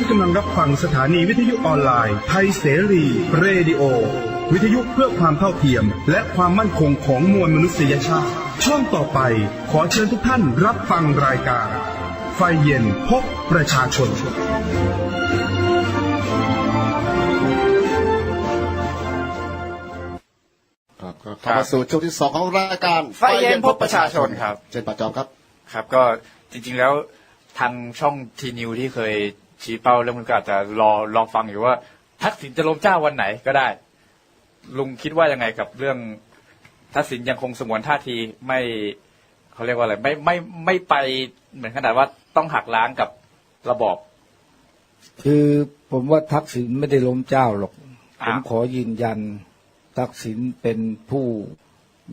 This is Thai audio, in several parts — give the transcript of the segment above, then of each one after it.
านกำลังรับฟังสถานีวิทยุออนไลน์ไทยเสรีเรดิโอ วิทยุเพื่อความเท่าเทียม และความมั่นคงของมวลมนุษยชาติ ช่วงต่อไปขอเชิญทุกท่านรับฟังรายการ ไฟเย็นพบประชาชนครับก็เข้ามาสู่ช่วงที่สองของรายการไฟเย็นพบประชาชนครับเช่นประจอมครับ ครับก็จริงๆแล้วทางช่องทีนิวที่เคย ชี้เป้าเรื่องมันก็อาจจะรอลองฟังอยู่ว่า ทักษิณจะล้มเจ้าวันไหนก็ได้ ลุงคิดว่ายังไงกับเรื่องทักษิณยังคงสงวนท่าทีไม่เขาเรียกว่าอะไรไม่ไม่ไม่ไปเหมือนขนาดว่าต้องหักล้างกับระบอบคือผมว่าทักษิณไม่ได้ล้มเจ้าหรอกผอ้าวมขอยืนยัน ทักษิณเป็นผู้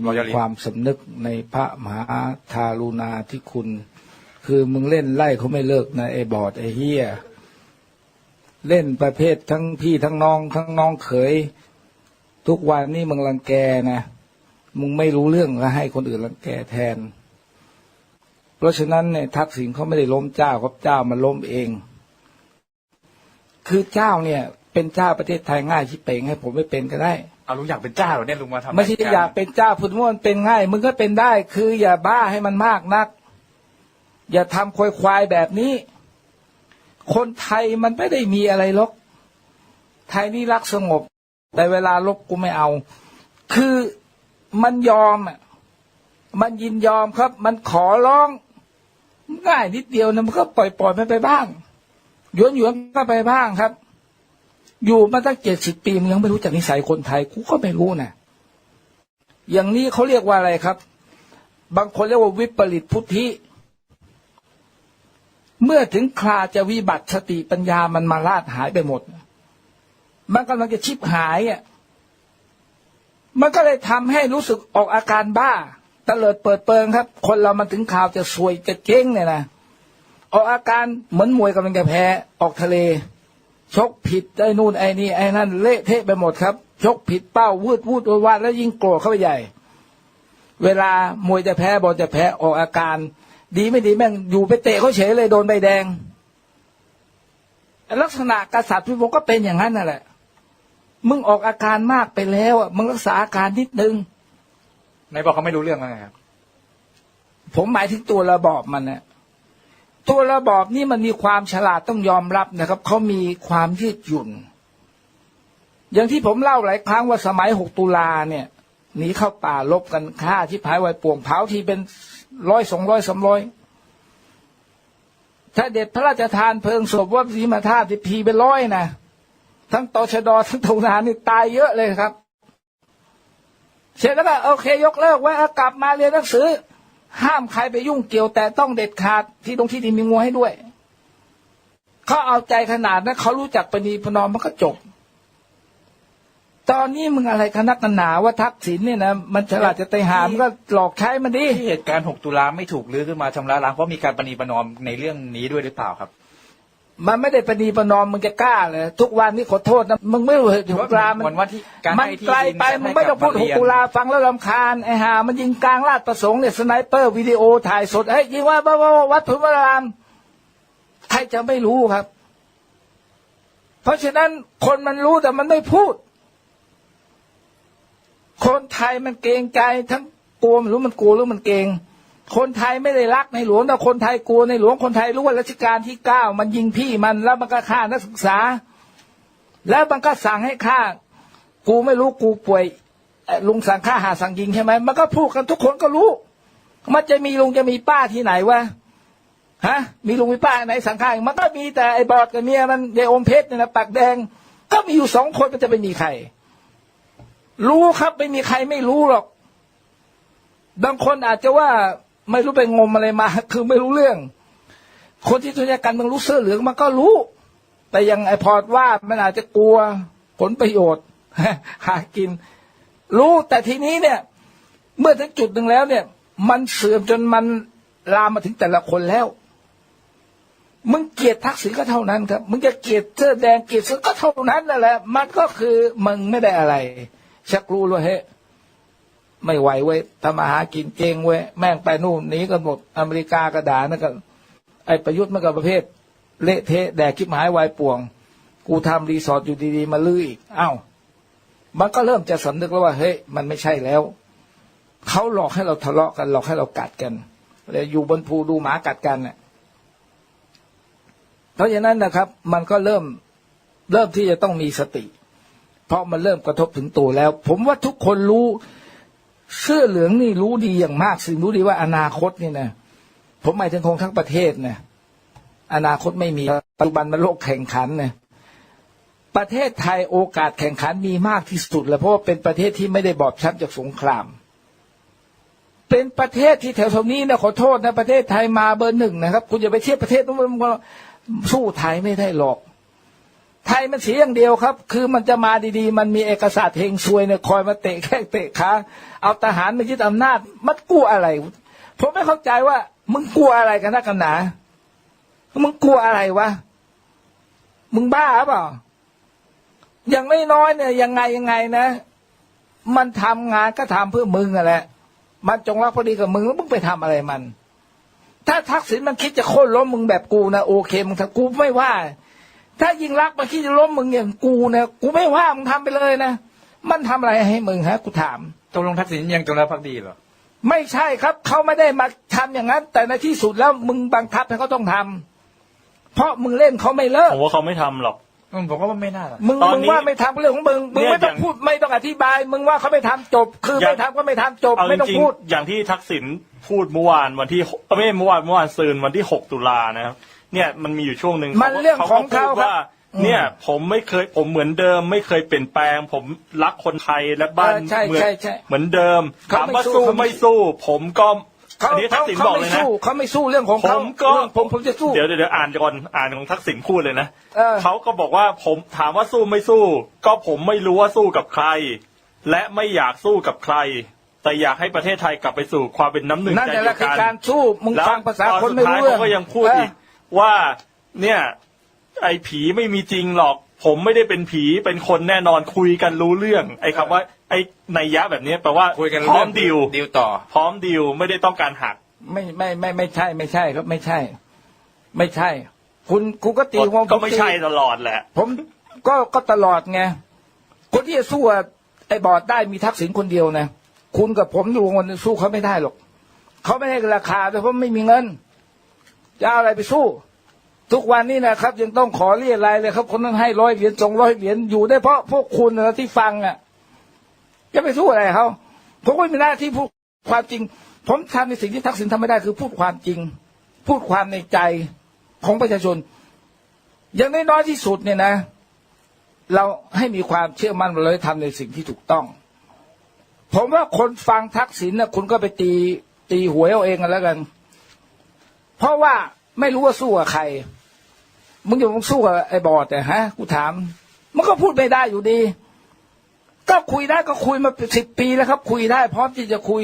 มี Loyalist ความสำนึกในพระมหาทารุณาธิคุณ คือมึงเล่นไล่เขาไม่เลิกนะไอ้บอดไอ้เฮีย เล่นประเภททั้งพี่ทั้งน้องทั้งน้องเขย ทุกวันนี้มึงรังแกนะมึงไม่รู้เรื่องแล้วให้คนอื่นรังแกแทน เพราะฉะนั้นเนี่ยทักษิณเขาไม่ได้ล้มเจ้าครับเจ้ามันล้มเอง คือเจ้าเนี่ย เป็นเจ้าประเทศไทยง่ายชิบเป่งให้ ผมไม่เป็นก็ได้เอาลุงอยากเป็นเจ้าเหรอเนี่ยลุงมาทำไม่ใช่อยากเป็นเจ้าพุทธมนต์เป็นง่ายมึงก็เป็นได้ คืออย่าบ้าให้มันมากนัก อย่าทำควายควายๆแบบนี้ คนไทยมันไม่ได้มีอะไรหรอก ไทยนี่รักสงบ แต่เวลาลบกูไม่เอา คือมันยอมอะมันยินยอมครับ มันขอร้อง ง่ายนิดเดียวนะมันก็ปล่อยปล่อยมันไปบ้างหยวนหยวนก็ไปบ้างครับ อยู่มาตั้งเจ็ดสิบปีมึงยังไม่รู้จักนิสัยคนไทยกูก็ไม่รู้นะอย่างนี้เขาเรียกว่าอะไรครับ บางคนเรียกว่าวิปริตพุทธิ เมื่อถึงคราจะวิบัติสติปัญญามันมาลาดหายไปหมด มันกำลังจะชิบหายอะมันก็เลยทำให้รู้สึกออกอาการบ้าตะเลิดเปิดเปิงครับ คนเรามันถึงข่าวจะซวยจะเจ๊งเนี่ยนะออกอาการเหมือนมวยกำลังจะแพ้ออกทะเล ชกผิดไอ้นู่นไอ้นี่ไอ้นั่นเละเทะไปหมดครับ ชกผิดเป้าวูดวูดวาดวาดแล้วยิ่งโกรธเข้าไปใหญ่ เวลามวยจะแพ้บอลจะแพ้ออกอาการ ดีไม่ดีแม่งอยู่ไปเตะเขาเฉยเลยโดนใบแดง ลักษณะกษัตริย์พิพงก็เป็นอย่างนั้นนั่นแหละ มึงออกอาการมากไปแล้วอะมึงรักษาอาการนิดนึงไหนบอกเขาไม่รู้เรื่องแล้วไงครับ ผมหมายถึงตัวระบอบมันนะตัวระบอบนี่มันมีความฉลาดต้องยอมรับนะครับเขามีความยืดหยุ่น อย่างที่ผมเล่าหลายครั้งว่าสมัยหกตุลาเนี่ยหนีเข้าป่าลบกันฆ่าที่พายไวายป่วงเผาที่เป็น ร้อยสองร้อยสามร้อยถ้าเด็ดพระราชทานเพลิงศพว่าสีมาธาตุที่พีเป็นร้อยนะทั้งตชดทั้งทหารนี่ตายเยอะเลยครับ เสร็จแล้วก็โอเคยกเลิกไว้กลับมาเรียนหนังสือ ห้ามใครไปยุ่งเกี่ยวแต่ต้องเด็ดขาดที่ตรงที่ดินมีงูให้ด้วยเขาเอาใจขนาดนั้นเขารู้จักปณีประนอมมันก็จบ ตอนนี้มึงอะไรคนักกันหนาว่าทักษิณเนี่ยนะมันฉลาดจะไตหามันก็หลอกใช้มันดิที่เหตุการณ์ 6 ตุลาไม่ถูกลื้อขึ้นมาชำระล้างเพราะมีการประนีประนอมในเรื่องนี้ด้วยหรือเปล่าครับ มันไม่ได้ปณีประนอมมึงจะกล้าเลยทุกวันนี้ขอโทษนะมึงไม่รู้เหตุหกตุลามันวันวันที่การมันให้ที่ไกลดินไปให้มึงไม่ต้องพูดกับหนักเรียนตุลาฟังแล้วรำคาญไอ้ห่ามันยิงกลางลาดประสงค์เนี่ยสไนเปอร์วิดีโอถ่ายสดเฮ้ยยิงว่าว่าว่าว่าวัดพุทธวรามใครจะไม่รู้ครับ เพราะฉะนั้นคนมันรู้แต่มันไม่พูด คนไทยมันเกรงใจทั้งกลัวไม่รู้มันกลัวหรือมันเกรงคนไทยไม่ได้รักในหลวงแต่คนไทยกลัวในหลวงคนไทยรู้ว่ารัชกาลที่เก้ามันยิงพี่มันแล้วมันก็ฆ่านักศึกษา แล้วมันก็สั่งให้ฆ่า กูไม่รู้กูป่วยลุงสั่งฆ่าหาสั่งยิงใช่ไหมมันก็พูดกันทุกคนก็รู้ มันจะมีลุงจะมีป้าที่ไหนวะฮะ มีลุงมีป้าไหนสั่งฆ่ามันก็มีแต่ไอ้บอดกับเมียมันยายอมเพชรเนี่ยนะปากแดง ก็มีอยู่สองคนมันจะไปมีใคร รู้ครับ ไม่มีใครไม่รู้หรอก บางคนอาจจะว่าไม่รู้ไปงมอะไรมา คือไม่รู้เรื่อง คนที่ทุนยกันมึงรู้เสื้อเหลืองมันก็รู้ แต่ยังไอพอร์ตว่ามันอาจจะกลัวผลประโยชน์ หากิน รู้แต่ทีนี้เนี่ย เมื่อถึงจุดหนึ่งแล้วเนี่ย มันเสื่อมจนมันลามมาถึงแต่ละคนแล้วมึงเกลียดทักษิณก็เท่านั้นครับ มึงจะเกลียดเสื้อแดงเกลียดเสื้อก็เท่านั้นนั่นแหละ มันก็คือมึงไม่ได้อะไร ชักรู้เลยเฮ้ยไม่ไหวเว้ยทำมาหากินเจงเว้ยแม่งไปนู่นหนีกันหมดอเมริกากระดานั่นก็ไอประยุทธ์มันก็ประเภท เละเทะแดกคิบหายวายป่วง กูทำรีสอร์ทอยู่ดีๆ มาลื้ออีกอ้าวมันก็เริ่มจะสำนึกแล้วว่า เฮ้ยมันไม่ใช่แล้ว เขาหลอกให้เราทะเลาะกันหลอกให้เรากัดกันเลยอยู่บนภูดูหมากัดกันเนี่ยเพราะฉะนั้นนะครับ มันก็เริ่มเริ่มที่จะต้องมีสติ เพราะมันเริ่มกระทบถึงตัวแล้ว ผมว่าทุกคนรู้เสื้อเหลืองนี่รู้ดีอย่างมากสิ่งรู้ดีว่าอนาคตนี่นะผมหมายถึงคงทั้งประเทศนะอนาคตไม่มีปัจจุบันมันโลกแข่งขันนะประเทศไทยโอกาสแข่งขันมีมากที่สุดแล้วเพราะว่าเป็นประเทศที่ไม่ได้บอบช้ำจากสงคราม เป็นประเทศที่แถวๆนี้นะขอโทษนะประเทศไทยมาเบอร์หนึ่งนะครับ คุณอย่าไปเทียบประเทศนู้นสู้ไทยไม่ได้หรอก ไทยมันเสียอย่างเดียวครับ คือมันจะมาดีๆ มันมีเอกสารเฮงซวยเนี่ยคอยมาเตะแข้งเตะขาเอาทหารมายึดอำนาจ มันกลัวอะไร ผมไม่เข้าใจว่า มึงกลัวอะไรกันนักกันหนามึงกลัวอะไรวะ มึงบ้าเปล่า อย่างไม่น้อยเนี่ยยังไงยังไงนะ มันทำงานก็ทำเพื่อมึงอะแหละ มันจงรักภักดีกับมึงแล้วมึงไปทำอะไรมัน ถ้าทักษิณมันคิดจะโค่นล้มมึงแบบกูนะโอเคมึงถ้ากูไม่ว่า ถ้ายิงรักษณ์มันคิดจะล้มมึงอย่างกูนะกูไม่ว่ามึงทำไปเลยนะมันทำอะไรให้มึงฮะกูถาม ตกลงทักษิณยังจงรักภักดีเหรอ ไม่ใช่ครับเขาไม่ได้มาทำอย่างนั้น แต่ในที่สุดแล้วมึงบังคับให้เขาต้องทำเพราะมึงเล่นเขาไม่เลิกผมว่าเขาไม่ทำหรอก อืมผมก็ว่าไม่น่าหรอกมึงตอนมึงนี้ว่าไม่ทำก็เรื่องของมึงมึงเนี่ยไม่ต้องอย่างพูดไม่ต้องอธิบาย มึงว่าเขาไม่ทำจบ คืออย่าง ไม่ทำก็ไม่ทำจบเอาจไม่ต้องริงพูด ๆอย่างที่ทักษิณพูดเมื่อวานวันที่เอ้ยไม่ใช่เมื่อวานเมื่อวานซืนวันที่หกตุลานะครับ เนี่ยมันมีอยู่ช่วงหนึ่งมันเรื่องของเขาก็พูดครับ ว่า เนี่ยผมไม่เคยผมเหมือนเดิม ไม่เคยเปลี่ยนแปลง ผมรักคนไทยและบ้านเออใช่เมืองใช่ใช่เหมือนเดิมเขาถามไม่ว่าสู้สู้เขาไม่ ไม่สู้ ผมก็เขาอันนี้ทัเขากษิณเขาบอกเลไม่ยนะ สู้เขาไม่สู้เรื่องของผเขามก็เรื่องผมผมจะสู้ เดี๋ยวเดี๋ยวเดี๋ยวอ่านก่อนอ่านของทักษิณพูดเลยนะเออ เขาก็บอกว่าผมถามว่าสู้ไม่สู้ ก็ผมไม่รู้ว่าสู้กับใคร และไม่อยากสู้กับใคร แต่อยากให้ประเทศไทยกลับไปสู่ความเป็นน้ำหนึ่งนั่นใจแหเดีละยวคือกันการสู้มึงแล้วฟังภาษาตอนคนสุดไม่ท้ายรู้เรื่องเขาก็ยังพูดอีก ว่าเนี่ยไอ้ผีไม่มีจริงหรอก ผมไม่ได้เป็นผีเป็นคนแน่นอนคุยกันรู้เรื่อง ไอ้คำว่าไอ้นัยยะแบบนี้แปลว่าคุยกันพร้อเรื่มดิวดิวต่อ พร้อมดิวไม่ได้ต้องการหัก ไม่ไม่ไม่ไม่ใช่ไม่ใช่ครับไม่ใช่ ไม่ใช่ คุณคุณก็ตีวงก็ไม่ใช่ตลอดแหละ ผมก็ก็ตลอดไงคนที่จะสู้กับไอ้บอดได้มีทักษิณคนเดียวนะคุณกับผมอยู่คนสู้เขาไม่ได้หรอกเขาไม่ให้ราคาด้วยเพราะไม่มีเงิน จะเอาอะไรไปสู้ ทุกวันนี้นะครับ ยังต้องขอเรียรายเลยครับ คนนั้นให้ร้อยเหรียญสองร้อยเหรียญอยู่ได้เพราะพวกคุณนะที่ฟังอะจะไปสู้อะไรเขาผมก็มีหน้าที่พูดความจริง ผมทำในสิ่งที่ทักษิณทำไม่ได้คือพูดความจริง พูดความในใจของประชาชน อย่างน้อยที่สุดเนี่ยนะ เราให้มีความเชื่อมั่นว่าเราทำในสิ่งที่ถูกต้อง ผมว่าคนฟังทักษิณนะคุณก็ไปตีตีหวยเอาเองกันแล้วกัน เพราะว่าไม่รู้ว่าสู้กับใคร มึงอยู่มึงสู้กับไอ้บอดแต่ฮะ กูถาม มันก็พูดไม่ได้อยู่ดี ก็คุยได้ก็คุยมาสิบปีแล้วครับ คุยได้ พร้อมที่จะคุย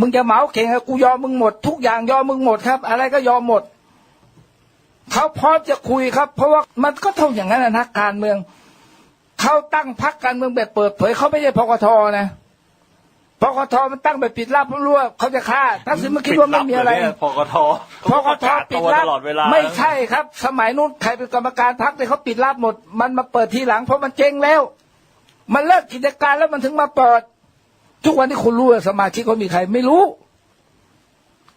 มึงจะเหมาเก่งอะกูยอมมึงหมด ทุกอย่างยอมมึงหมดครับ อะไรก็ยอมหมดเขาพร้อมจะคุยครับ เพราะว่ามันก็เท่าอย่างนั้นนะนักการเมืองเขาตั้งพักการเมืองแบบเปิดเผยเขาไม่ใช่พกทนะ พกทมันตั้งแบบปิดลับรั่วเขาจะฆ่าทักษิณมันคิดว่าไม่มีอะไรปิดลับเหเนี่ยพกทพกทปิดตัวลัตบลอดเวลาไม่ใช่ครับ สมัยนู้นใครเป็นกรรมการพักเนี่ยเขาปิดลับหมด มันมาเปิดทีหลังเพราะมันเจ๊งแล้ว มันเลิกกิจการแล้วมันถึงมาเปิด ทุกวันที่คุณรู้ว่าสมาชิกเขามีใครไม่รู้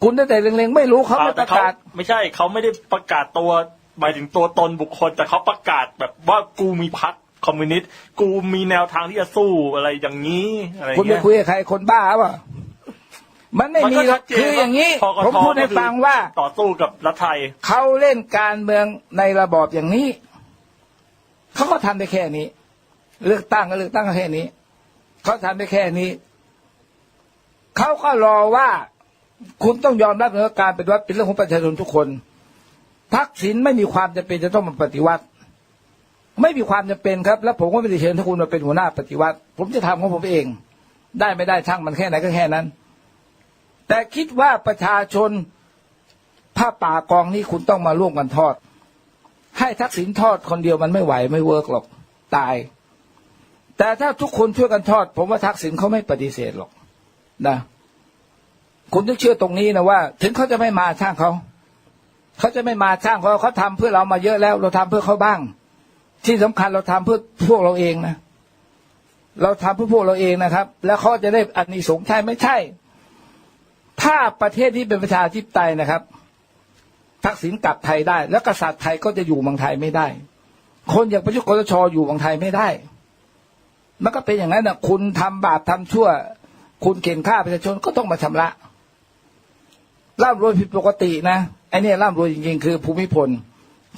คุณตั้งแต่เล็งๆไม่รู้เขาไม่แต่ประเขากาศ ไม่ใช่เขาไม่ได้ประกาศตัวหมายถึงตัวตนบุคคลแต่เขาประกาศแบบว่ากูมีพรร คคอมมิวนิสต์กูมีแนวทางที่จะสู้อะไรอย่างนี้อะไรคุณไปเงี้ย คุยกับใครคนบ้าเปล่ะมันไม่มันมีก็หรชัอกดเจนคืออย่างนี้นี้ผมพูดให้ฟังว่า ต่อสู้กับรัฐไทย เขาเล่นการเมืองในระบอบอย่างนี้ เขาก็ทำได้แค่นี้ เลือกตั้งก็เลือกตั้งก็แค่นี้ เขาทำได้แค่นี้ เขาก็รอว่า คุณต้องยอมรับในการเป็นวัดเป็นเรื่องของประชาชนทุกคนทักษิณไม่มีความจำเป็นจะต้องมาปฏิวัติ ไม่มีความจำเป็นครับ แล้วผมก็ไม่ได้เชิญทุกคุณมาเป็นหัวหน้าปฏิวัติ ผมจะทำของผมเอง ได้ไม่ได้ช่างมันแค่ไหนก็แค่นั้น แต่คิดว่าประชาชนผ้าป่ากองนี้คุณต้องมาร่วมกันทอด ให้ทักษิณทอดคนเดียวมันไม่ไหวไม่เวิร์กหรอกตาย แต่ถ้าทุกคนช่วยกันทอด ผมว่าทักษิณเขาไม่ปฏิเสธหรอกนะคุณต้องเชื่อตรงนี้นะว่า ถึงเขาจะไม่มาช่างเขาเขาจะไม่มาสร้างเขาเขาทำเพื่อเรามาเยอะแล้ว เราทำเพื่อเขาบ้าง ที่สำคัญเราทำเพื่อพวกเราเองนะ เราทำเพื่อพวกเราเองนะครับ แล้วเขาจะได้อันนี้สงส์ใช่ไม่ใช่ ถ้าประเทศที่เป็นประชาธิปไตยนะครับ ทักษิณกลับไทยได้ แล้วกษัตริย์ไทยก็จะอยู่เมืองไทยไม่ได้ คนอย่างประยุทธ์กรชอยู่เมืองไทยไม่ได้ มันก็เป็นอย่างนั้นนะคุณทำบาปทำชั่ว คุณเข็นฆ่าประชาชนก็ต้องมาชำระร่ำรวยผิดปกตินะไอเนี่ร่ำรวยจริงๆ คือภูมิพล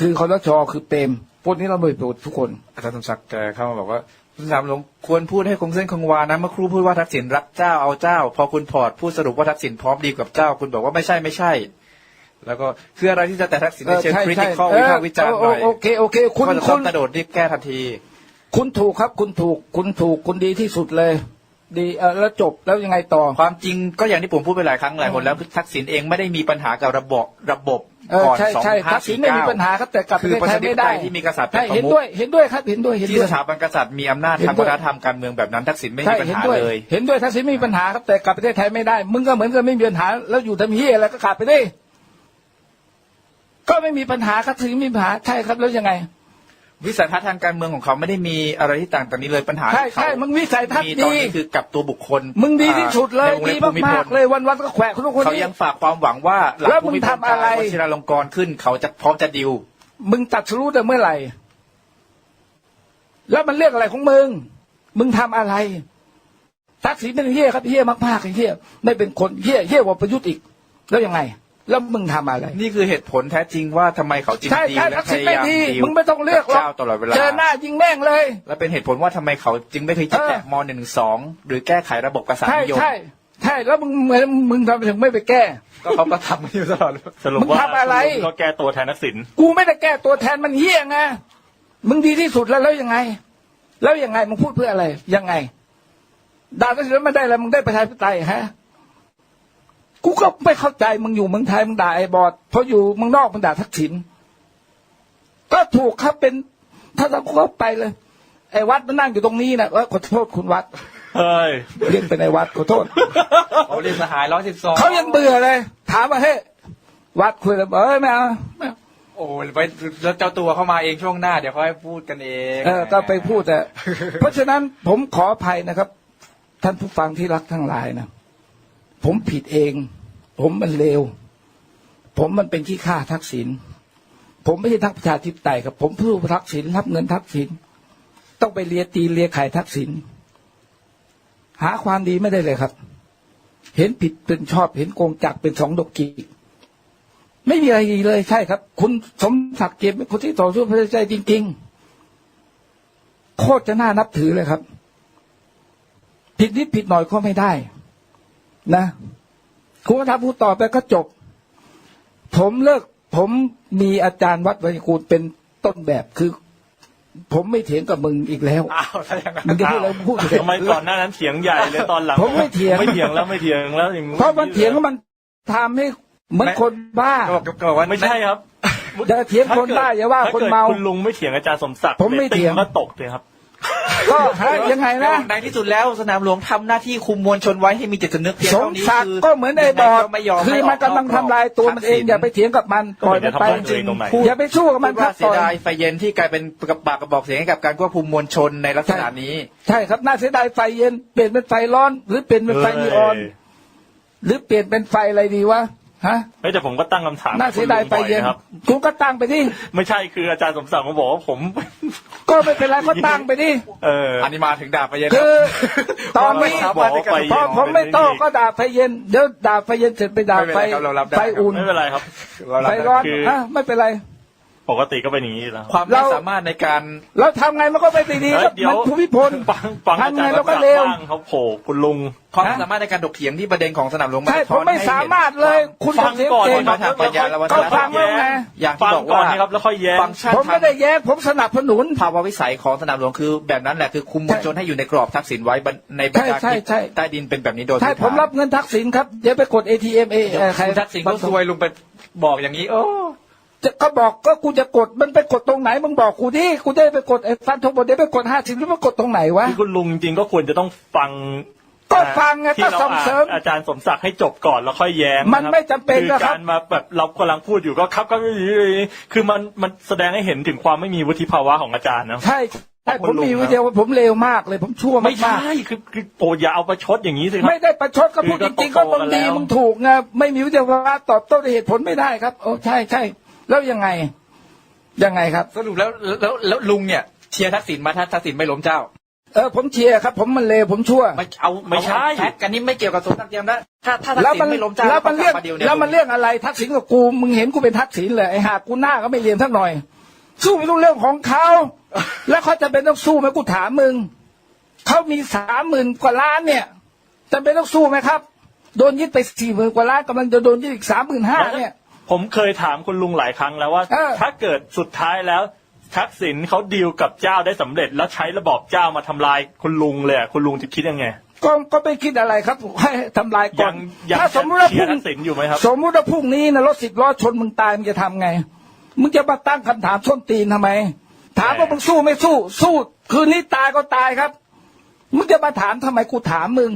คือคอรชคือเปรม พวกนี้ร่ำรวยผิดปกติทุกคนอาจารย์สมศักดิ์แกเข้ามาบอกว่าคุณสนามหลวงควรพูดให้คงเส้นคงวานะเมื่อครูพูดว่าทักษิณรักเจ้าเอาเจ้า พอคุณพอร์ตพูดสรุปว่าทักษิณพร้อมดีกับเจ้า คุณบอกว่าไม่ใช่ไม่ใช่ แล้วก็คืออะไรที่จะแต่ทักษิณในเชิงคริติคอลวิพากษ์วิจารณ์หน่อยโอเคโอเคคุณก็จะคุต้องณกระโดดรีบแก้ทันที คุณถูกครับ คุณถูกคุณถูกคุณดีที่สุดเลย ดีเออแล้วจบแล้วยังไงต่อ ความจริงก็อย่างที่ผมพูดไปหลายครั้งหลายคนแล้วทักษิณเองไม่ได้มีปัญหากับระบบระบบเออก่อนใช่สองใช่ห้าทักษิสี่ณไม่มีเก้าปัญหาครับแต่กลับคือประเทศไทยไม่ได้ประชาธิปไตยที่มีกษัตริย์เป็นใช่ประมุขเห็นด้วยเห็นด้วยครับเห็นด้วยเห็นที่ด้วยสถาบันกษัตริย์มีอำนาจเห็นทางด้วยวัฒนธรรมการเมืองแบบนั้นทักษิณไม่มีใช่ปัญเห็นหาด้วยเลย เห็นด้วยทักษิณไม่มีปัญหาครับแต่กลับประเทศไทยไม่ได้มึงก็เหมือนกันไม่มีปัญหาแล้วอยู่ทำเฮียอะไรก็กลับไปดิก็ไม่มีปัญหาครับถึงมีปัญหาใช่ครับแล้วยังไง วิสัยทัศน์ทางการเมืองของเขาไม่ได้มีอะไรที่ต่างจากนี้เลยปัญหาใช่ที่เขาใช่มึงวิสัยทัศน์มีตอนดี นี้คือกับตัวบุคคลมึงดีที่สุดเลย ในวงดีเล็บภูมิพมากลๆเลยวันวันๆก็แขวะคนทุกคนเขานี้ ยังฝากความหวังว่าหลังแล้วมึงภูมิพลทำอะไร วชิราลงกรณ์ขึ้น เขาจะพร้อมจะดิว มึงตัดสรู้แต่เมื่อไหร่ แล้วมันเรื่องอะไรของมึง มึงทำอะไร ทักษิณเป็นเฮี้ยครับเฮี้ยมากๆไอ้เฮี้ยไม่เป็นคนเฮี้ยเฮี้ยกว่าประยุทธ์อีก แล้วยังไง แล้วมึงทำอะไร นี่คือเหตุผลแท้จริงว่าทำไมเขาจึงใช่ดีใช่และทักพษิณยาไม่ยามดีดิวมึงไม่ต้องเลือกหรอกเจ้าตลอดเวลาเจอหน้ายิงแม่งเลย และเป็นเหตุผลว่าทำไมเขาจึงไม่เคยคิดเออแตะมหนึ่งสองหรือแก้ไขระบบกษัตริใช่ย์นิยมใช่ใช่แล้วมึงเหมือนมึงทำไมถึงไม่ไปแก้ก็เขาก็ทำกันอยู่ตลอดสรุปมึงว่าทำอะไรคุณลุงก็แก้ตัวแทนทักษิณกูไม่ได้แก้ตัวแทนมันเฮี้ยไงมึงดีที่สุดแล้วแล้วยังไง แล้วยังไงมึงพูดเพื่ออะไรยังไงด่าทักษิณแล้วไม่ได้อะไรมึงได้ประชาธิปไตยฮะ กูก็ไม่เข้าใจมึงอยู่เมืองไทยมึงด่าไอ้บอดพออยู่เมืองนอกมึงด่าทักษิณก็ถูกครับเป็นถ้าเราก็ไปเลย ไอ้วัดมันนั่งอยู่ตรงนี้นะเออขอโทษคุณวัดเฮ้ยเรียกเป็นไอ้วัดขอโทษเขาเรียนสหายร้อยสิบสองเขายังเบื่อเลย ถามว่าเฮ้ยวัดคุยแล้วเอ้ยไม่เอาไม่เอาโอ้ยไปแล้วเจ้าตัวเข้ามาเองช่วงหน้าเดี๋ยวเขาให้พูดกันเองเออก็ไปพูดแต่เพราะฉะนั้นผมขออภัยนะครับ ท่านผู้ฟังที่รักทั้งหลายนะผมผิดเอง ผมมันเลว ผมมันเป็นขี้ข้าทักษิณผมไม่ใช่ทักประชาธิปไตยครับ ผมผู้ทักษิณรับเงินทักษิณต้องไปเลียตีเลียไข่ทักษิณหาความดีไม่ได้เลยครับ เห็นผิดเป็นชอบเห็นโกงจักเป็นสองดกกีไม่มีอะไรเลยใช่ครับ คุณสมศักดิ์เกียรติคนที่ต่อสู้เพื่อใจจริง ๆ โคตรจะน่านับถือเลยครับ ผิดนิดผิดหน่อยก็ไม่ได้ นะ คุณก็ทำพูดต่อไปก็จบ ผมเลิก ผมมีอาจารย์วัดวิกูลเป็นต้นแบบคือ ผมไม่เถียงกับมึงอีกแล้วอ้าวถ้าอย่างนั้นมึงจะพูดอะไรพูดไปทำไมก่อนหน้านั้นเถียงใหญ่เลยตอนหลังผมไม่เถียงไม่เถียงแล้วไม่เถียงแล้วอย่งเพราะมันเถียงแล้วมันทำให้เหมือนคนบ้าก็บอกก็บอกว่าไม่ใช่ครับอย่าเถียงคนบ้าอย่าว่าถ้คนกิดเมาคุณลุงไม่เถียงอาจารย์สมศักดิ์ผมไม่เถียงรตติ้ก็ตกเลยครับ ก็ฮะยังไงนะ ในที่สุดแล้วสนามหลวงทำหน้าที่คุมมวลชนไว้ให้มีจิตสำนึกเพียงสมเท่านี้ศักดิ์คือก็เหมือนไอ้บอดยังไงก็ไม่ยอมคือให้มันกำลังทำลายตัวมันเองอย่าไปเถียงกับมันปล่อยมันไปก็ไม่ได้ทำลายตัวเองตรงไหนอย่าไปสู้กับมัมันนคว่ารับเสีปยล่อยดายไฟเย็นที่กลายเป็นกระปากกระบอกเสียงให้กับการควบคุมมวลชนในลักษณะนี้ ใช่ครับน่าเสียดายไฟเย็นเปลี่ยนเป็นไฟร้อน หรือเปลี่ยนเป็นไฟนีออน หรือเปลี่ยนเป็นไฟอะไรดีวะ ฮะเฮ้ยแต่ผมก็ตั้งคำถามน่าเสียดายไฟเย็นคุณลุงบ่อนะครับ คุณก็ตั้งไปดิไม่ใช่คืออาจารย์สมศักดิ์มาบอกว่าผม ก็ไม่เป็นไรก็ตั้งไปดิ เออ อันนี้มาถึงด่าไฟเย็นคือตอนนี้ บอกว่าไฟเย็นพอผมไม่โต้ก็ด่าไฟเย็นเดี๋ยวด่าไฟเย็นเสร็จไปด่าไม่เป็นไฟไรครับเรารับได้ ไฟอุ่นไม่เป็นไรครับ เรารับไฟได้ร้อนคืออะไม่เป็นไร ปกติก็เป็นอย่างนี้แล้ว ความไม่สามารถในการเราทำไงมันก็ไม่ดีเฮ้ก็ยเดี๋ยวมันภูมิพล ฟังฟังอาทำจาไงรย์เราสมก็ศักดิ์เร็ว บ้างเขาโผล่คุณลุง ความไม่สามารถในการถกเถียงที่ประเด็นของสนามหลวงใช่สะผท้อมนไม่ให้สามารถเลย คุณฟังเสียงก่อนเก่งมาทางปัญญาและวัฒนธรก็รฟัมงแล้วไง อย่างฟัที่งบอกก่อว่านนะครับแล้วค่อยแย้ง ฟังก์ชันผมไม่ได้แย้งผมสนับสนุน ภาวะวิสัยของสนามหลวงคือแบบนั้นแหละคือคุมมวลชนให้อยู่ในกรอบทักษิณไว้บรรในบรรดาใช่ใช่ใต้ดินเป็นแบบนี้โดยใช่พื้นฐานผมรับเงินทักษิณครับเดี๋ยวไปกด ATM เอเอ่อใครคุณทักษิณก็ซวยลุงไปบอกอย่างนี้ โอ้ จะก็บอกก็กูจะกดมันไปกดตรงไหนมึงบอกกูดิกูจะได้ไปกดไอ้ฟันทงบดเดี๋ยวไปกดห้าสิบหรือไปกดตรงไหนวะที่คุณลุงจริงๆก็ควรจะต้องฟังก็ฟังไงที่ก็เราส่งเสริมอ่านอาจารย์สมศักดิ์ให้จบก่อนแล้วค่อยแย้งมันไม่จำเป็นคือนะครับการมาแบบเรากำลังพูดอยู่ก็ครับก็คือมันมันแสดงให้เห็นถึงความไม่มีวุฒิภาวะของอาจารย์นะใช่ใช่ขอบผคุมณลุงมีครับวิดีโอผมเลวมากเลยผมชั่วไม่มากใช่คือคือโปรดอย่าเอาประชดอย่างนี้สิคๆรับไม่ได้ประชดก็พูดคืจอก็ริงๆก็โตๆมึงดีกันแล้วมึงถูกไงไม่มีวิดีโอตอบโต้ด้วยเหตุผลไม่ได้ครับโอ้ใช่ใช่ แล้วยังไงยังไงครับ สรุปแล้วแล้วแล้วลุงเนี่ยเชียร์ทักษิณมาถ้าทักษิณไม่ล้มเจ้า เออผมเชียร์ครับ ผมมันเลวผมชั่ว ไม่เอาไม่ใช่เอาแท็กกันนี้ไม่เกี่ยวกับสมศักดิ์เทียมแล้วถ้าถ้าทักแล้วษิณมันไม่ล้มเจ้าแล้วมันขาเรื่องกบาดียแล้วมันเรื่องอะไรทักษิณกับกูมึงเห็นกูเป็นทักษิณเลยไอ้หากูหน้าก็ไม่เรียนสักหน่อย สู้ไม่รู้เรื่องของเขาแล้วเขาจะเป็นต้องสู้ไหมกูถามมึงเขามีสามหมื่นกว่าล้านเนี่ยจะเป็นต้องสู้ไหมครับ โดนยึดไปสี่หมื่นกว่าล้านกำลังจะโดนยึดอีกสามหมื่นห้าเนี่ย ผมเคยถามคุณลุงหลายครั้งแล้วว่า เออ ถ้าเกิดสุดท้ายแล้ว ทักษิณเขาดีลกับเจ้าได้สำเร็จ แล้วใช้ระบอบเจ้ามาทำลายคุณลุงเลยอะคุณลุงจะคิดยังไง ก็ก็ไม่คิดอะไรครับให้ทำลายก่อยันงยังถ้าสมมติว่าเชียพรุ่ร์งทักษิณอยู่ไหมครับ สมมติว่าพรุ่งนี้นะรถสิบล้อชนมึงตายมึงจะทำไง มึงจะมาตั้งคำถามส้นตีนทำไม ถามว่ามึงสู้ไม่สู้ สู้ คืนนี้ตายก็ตายครับ มึงจะมาถามทำไมกูถามมึง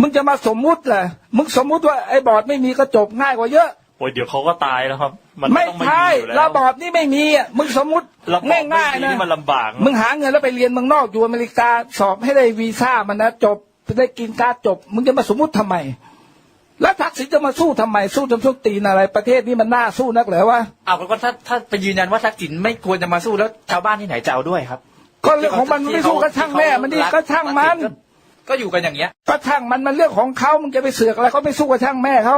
มึงจะมาสมมุติเหรอมึงสมมุติว่าไอ้บอร์ดไม่มีก็จบง่ายกว่าเยอะ โอ้ยเดี๋ยวเขาก็ตายแล้วครับ มันไม่ต้องมาใช่อยู่แล้วระบอบนี่ไม่มีอะมึงสมมุติระบอบไม่ง่ายมีๆนะ นี่มันลำบากมึงหาเงินแล้วไปเรียนเมืองนอกอยู่อเมริกาสอบให้ได้วีซ่ามันนะจบได้กินการดจบ มึงจะมาสมมุติทำไม แล้วทักษิณจะมาสู้ทำไม สู้จนส้นตีนอะไร ประเทศนี้มันน่าสู้นักเหรอวะเอาก็ถ้าถ้าไปยืนยันว่าทักษิณไม่ควรจะมาสู้แล้วชาวบ้านที่ไหนจะเอาด้วยครับก็เรื่องของมันมันไม่สู้ก็ช่างแม่ มันดิก็ช่างมันก็ก็อยู่กันอย่างเงี้ย ก็ช่างมันมันเรื่องของเขามึงจะไปเสือกอะไรเขาไม่สู้กับช่างแม่เขา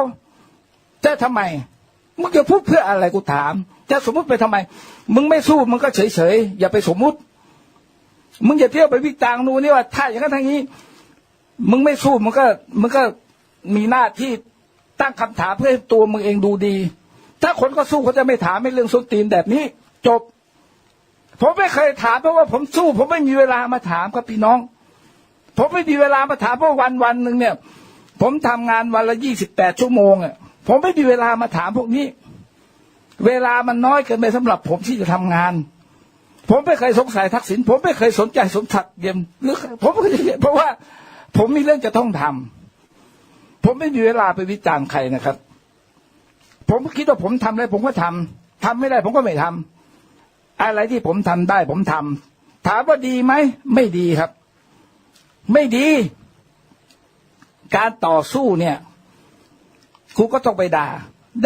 จะทำไมมึงจะพูดเพื่ออะไรกูถาม จะสมมุติไปทำไม มึงไม่สู้มึงก็เฉยเฉยๆอย่าไปสมมุติ มึงอย่าเที่ยวไปวิจารณ์นู่นนี่ว่าถ้าอย่างนั้นทางนี้ มึงไม่สู้มึงก็มึงก็มีหน้าที่ตั้งคำถามเพื่อให้ตัวมึงเองดูดี ถ้าคนก็สู้เขาจะไม่ถามไม่เรื่องส้นตีนแบบนี้ จบ ผมไม่เคยถามเพราะว่าผมสู้ ผมไม่มีเวลามาถามครับพี่น้อง ผมไม่มีเวลามาถามเพราะวันวันหนึ่งเนี่ย ผมทำงานวันละยี่สิบแปดชั่วโมงอะ ผมไม่มีเวลามาถามพวกนี้ เวลามันน้อยเกินไปสำหรับผมที่จะทำงาน ผมไม่เคยสงสัยทักษิณผมไม่เคยสนใจสมศักดิ์เยี่ยมหรือผมไม่เคยเพราะว่า ผมมีเรื่องจะต้องทำผมไม่มีเวลาไปวิจารณ์ใครนะครับ ผมคิดว่าผมทำอะไรผมก็ทำทำไม่ได้ผมก็ไม่ทำอะไรที่ผมทำได้ ผมทำถามว่าดีไหมไม่ดีครับ ไม่ดี การต่อสู้เนี่ย ครูก็ต้องไปด่า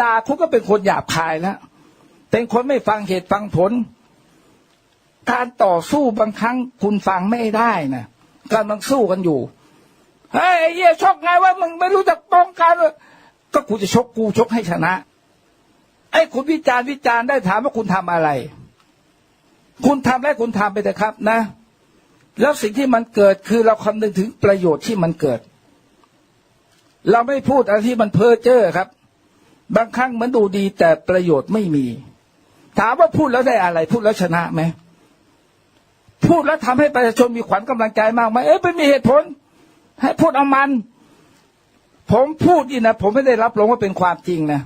ด่าครูก็เป็นคนหยาบคายแล้วเป็นคนไม่ฟังเหตุฟังผล การต่อสู้บางครั้งคุณฟังไม่ได้นะกำลังสู้กันอยู่เฮ้ยไอ้เหี้ยชกไงว่ามึงไม่รู้จักป้องกันก็กูจะชกกูชกให้ชนะไอ้คุณวิจารณ์วิจารณ์ได้ถามว่าคุณทำอะไร คุณทำได้คุณทำไปเถอะครับนะ แล้วสิ่งที่มันเกิดคือเราคำนึงถึงประโยชน์ที่มันเกิด เราไม่พูดอะไรที่มันเพ้อเจ้อครับ บางครั้งเหมือนดูดีแต่ประโยชน์ไม่มี ถามว่าพูดแล้วได้อะไร พูดแล้วชนะไหมพูดแล้วทำให้ประชาชนมีขวัญกำลังใจมากไหมเอ้ยไม่มีเหตุผล ให้พูดเอามัน ผมพูดนี่นะผมไม่ได้รับรองว่าเป็นความจริงนะ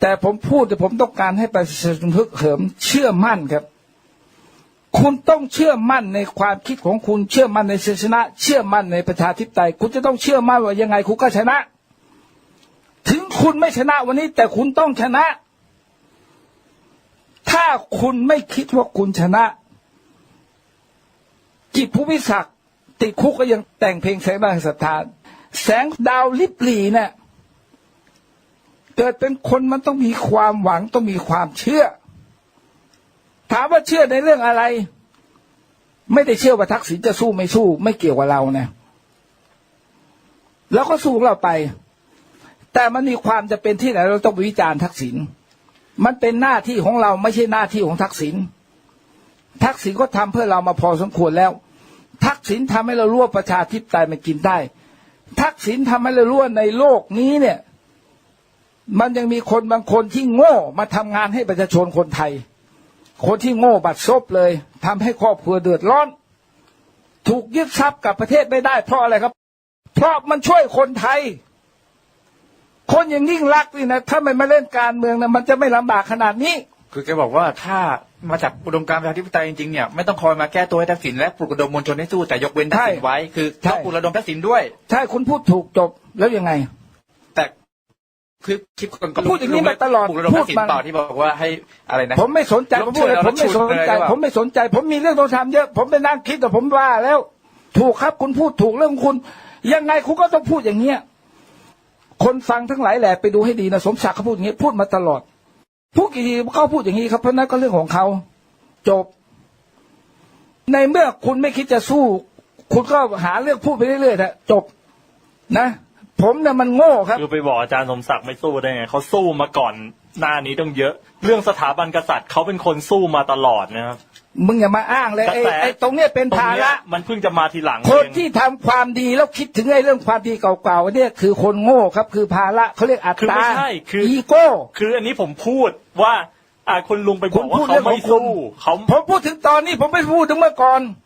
แต่ผมพูดแต่ผมต้องการให้ประชาชนพึกเหิมเชื่อมั่นครับ คุณต้องเชื่อมั่นในความคิดของคุณเชื่อมั่นในชัยชนะ เชื่อมั่นในประชาธิปไตย คุณจะต้องเชื่อมั่นว่ายังไงคุณก็ชนะ ถึงคุณไม่ชนะวันนี้ แต่คุณต้องชนะ ถ้าคุณไม่คิดว่าคุณชนะ จิตผู้พิศักดิ์ติดคุกก็ยังแต่งเพลงแสงดาวแห่งศรัทธาแสงดาวลิบหลีเนี่ยเกิดเป็นคนมันต้องมีความหวังต้องมีความเชื่อ ถามว่าเชื่อในเรื่องอะไร ไม่ได้เชื่อว่าทักษิณจะสู้ไม่สู้ ไม่เกี่ยวกับเรานะแล้วก็สู้เราไป แต่มันมีความจะเป็นที่ไหนเราต้องวิจารณ์ทักษิณมันเป็นหน้าที่ของเราไม่ใช่หน้าที่ของทักษิณทักษิณก็ทำเพื่อเรามาพอสมควรแล้ว ทักษิณทำให้เรารู้ว่าประชาธิปไตยมันกินได้ ทักษิณทำให้เรารู้ว่าในโลกนี้เนี่ย มันยังมีคนบางคนที่โง่มาทำงานให้ประชาชนคนไทย คนที่โง่บัดซบเลยทำให้ครอบครัวเดือดร้อน ถูกยึดทรัพย์กับประเทศไม่ได้ เพราะอะไรครับ เพราะมันช่วยคนไทย คนอย่างยิ่งรักษณ์นี่นะถ้ามันมาเล่นการเมืองนะมันจะไม่ลำบากขนาดนี้ คือแกบอกว่าถ้ามาจากอุดมการณ์ประชาธิปไตยจริงๆเนี่ยไม่ต้องคอยมาแก้ตัวให้ทักษิณและปลุกระดมมวลชนให้สู้แต่ยกเว้นทักษิณใช่ไว้คือใช่ต้องปลุกระดมทักษิณด้วยใช่คุณพูดถูกจบแล้วยังไงแต่ คือคลิปก่อนก็พูดอย่างนี้มาตลอดปลุกระดมทักษิณพูดมาต่อที่บอกว่าให้อะไรนะผมไม่สนใจยผกมพูดเลยเชิญผมไม่สนใจแล้วชุดเลยหรือเปล่าผมไม่สนใจ ผมมีเรื่องต้องทำเยอะ ผมไปนั่งคิดแต่ผมว่าแล้ว ถูกครับคุณพูดถูกเรื่องของคุณ ยังไงคุณก็ต้องพูดอย่างเงี้ยคนฟังทั้งหลายแหละไปดูให้ดีนะสมศักดิ์เขาพูดอย่างนี้พูดมาตลอดพูดกี่ทีเขาพูดอย่างนี้ครับเพราะนั้นก็เรื่องของเขาจบ ในเมื่อคุณไม่คิดจะสู้ คุณก็หาเรื่องพูดไปเรื่อยๆเถอะจบนะ ผมเนี่ยมันโง่ครับ คือไปบอกอาจารย์สมศักดิ์ไม่สู้ได้ไงเขาสู้มาก่อนหน้านี้ต้องเยอะ เรื่องสถาบันกษัตริย์เขาเป็นคนสู้มาตลอดนะครับมึงอย่ามาอ้างเลยไอ้กระแสไอ้ตรงเนี้ยเป็นตรงภาเนี้ยระมันเพิ่งจะมาทีหลังคนเองที่ทำความดีแล้วคิดถึงไอ้เรื่องความดีเก่าๆเนี่ยคือคนโง่ครับ คือภาระเขาเรียกอัตคือตาไม่ใช่คืออีโก้ คืออันนี้ผมพูดว่าอ่าคุณลุงไปบคุอณกว่าพูดเขาเรื่องขไม่องคุณสู้เขาผมพูดถึงตอนนี้ผมไม่พูดถึงเมื่อก่อนตอ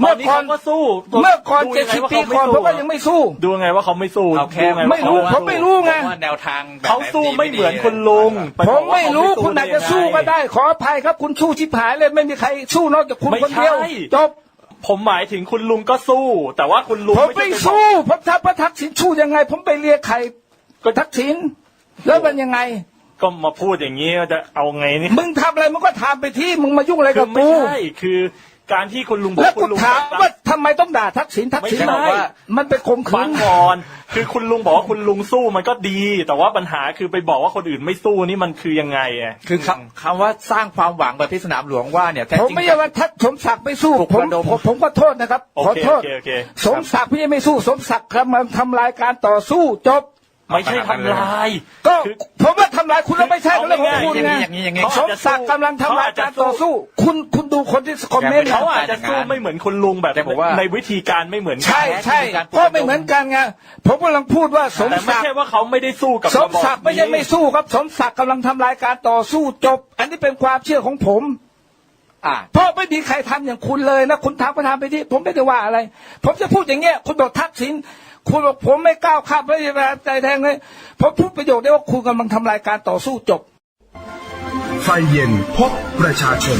เมื่อนนี้ก่อนเขาก็สู้ เมื่อก่อนดูเจ็ดยังไงสิบว่าปีเขาก่อนผมก็สู้ยังไม่สู้ ดูไงว่าเขาไม่สู้เอาแค่ดูงว่าไม่รู้เขาผมไม่รู้ไงว่าแนวทางแบบเขาสู้หนไม่เหมือนดีคุณลุงปผบอมกว่าไม่รู้เขาคุณอาจจะยังไงสู้ก็ได้ ขออภัยครับคุณสู้ชิบหายเลยไม่มีใครสู้นอกจากคุณไม่คนเดียวใช่จบผมหมายถึงคุณลุงก็สู้ แต่ว่าคุณลุงผมไม่ไม่ใช่สู้ผมทำประทักษิณสู้ยังไง ผมไปเรียกใครก็ทักษิณแล้วมันยังไง ก็มาพูดอย่างนี้จะเอาไงนี่มึงทำอะไรมึงก็ทำไปที่มึงมายุ่งอะไรคืกัอบไม่กูใช่คือ การที่คุณลุงบอกแล้วคุกูณลุงถามว่าทำไมต้องด่าทักษิณทักษิณไม่ใช่บอกว่า มันเป็นข่มขืฟัน งก่อนคือคุณลุงบอกว่าคุณลุงสู้มันก็ดี แต่ว่าปัญหาคือไปบอกว่าคนอื่นไม่สู้นี่มันคือยังไงอะ คือคำคำว่าสร้างความหวังแบบที่สนามหลวงว่าเนี่ยแท้ผมจริง ไม่ใช่ว่าทักสมศักดิ์ไม่สู้ปลุกผมระดม ผมผมก็โทษนะครับโอขอเคโทโอษเคโอเค สมศักดิ์ไม่ใช่ไม่สู้ สมศักดิ์กำลังทำลายการต่อสู้จบ ไม่ใช่ทำลาย ก็คือผมว่าทำลายคุณแล้วไม่ใช่เอาเรื่องของง่ายๆคุณอย่างไงนี้อย่างนี้อย่างนี้เขาสมศักดิ์กำลังทำลายการต่อสู้ คุณคุณดูคนที่คอมเมนต์อย่เขาไปอาจจะสู้ไม่เหมือนคุณลุงแบบแต่บอกว่าในวิธีการไม่เหมือนกัใช่ใช่การปลุกระดมเพราะไม่เหมือนกันไงผมกำลังพูดว่าสมแต่ไม่ศักดิ์ใช่ว่าเขาไม่ได้สู้กับสมศักดิ์ไม่ใช่ไม่สู้ครับ สมศักดิ์กำลังทำลายการต่อสู้จบ อันนี้เป็นความเชื่อของผมอ่าเพราะไม่มีใครทำอย่างคุณเลยนะคุณทำก็ทำไปที่ ผมไม่ได้ว่าอะไร ผมจะพูดอย่างเงี้ยคุณบอกทักษิณ คุณบอกผมไม่ก้าวข้ามพระเยซูใจแทงเลยผมพูดประโยคได้ว่าคุณกำลังทำลายการต่อสู้จบ ไฟเย็นพบประชาชน